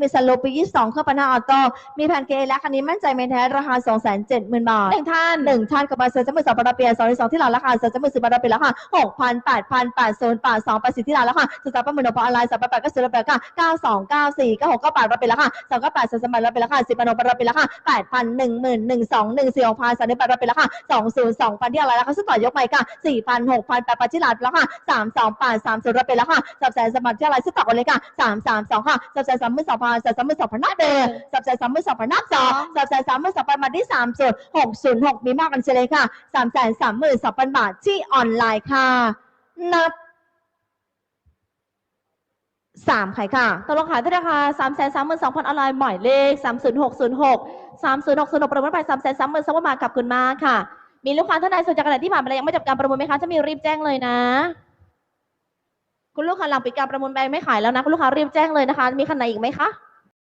มีสโลปี22เครื่องปั้นหน้าออโต้มีแผ่นเกและคันนี้มั่นใจไม่แท้ราคา270,000บาทหนึ่งท่านหนึ่งท่านกับมาเซอร์จมือสองปาราเปียสองที่สองที่หลังราคาเซอร์จมือสิบปาราเปียราคาหกพันแปดพันแปดศูนย์แปดสองแปดสิบที่หลังราคาสุดท้ายประเมินออกมาอะไรสับแปดก็สิบแปดก็เก้าสองเก้าสี่เก้าหกเก้าแปดราเปียราคาสองเก้าแปดสามสิบแปดราเปียราคาสิบปานปาราเปียราคาแปดพันหนึ่งหมื่นหนึ่งสองหนึ่งสี่หกพันสามสิบแปดราเปียราคาสองศูนย์สองพันที่อะไรราคาสุดต่อยกใหม่ค่ะสี่พันหกพันแปดพันที่หลังราคาสามสองแปดสามศูนย์ราเปียราคาสับแสนสมัครที่อะไรสุดต่อกันเลยค่ะสามสามสองค่ะสับแสนสามหมื่นสองพัสับสามหมื่นสองพันนับเดิมสับแสนสามหมื่นสองพันนับสองสับแสนสามหมื่นสองพันมาที่สามศูนย์หกศูนย์หกมีมากกันเฉลยค่ะสามแสนสามหมื่นสองพันบาทที่ออนไลน์ค่ะ นับสามขายค่ะตกลงขายที่ราคา3 3 2 0 0 0องพันออนไลน์หมายเลข30606 30606ประมูลไป3 3 0 0 0 0สวัสดีขอบาทกับคุณมากค่ะ มีลูกค้าท่านใดสนใจกระดาษที่ผ่านมาแล้วยังไม่จับการประมูลไหมคะจะมีรีบแจ้งเลยนะ คุณลูกค้าหลังปิดการประมูลแปไม่ขายแล้วนะ คุณลูกค้ารีบแจ้งเลยนะคะ มีคันไหนอีกไหมคะ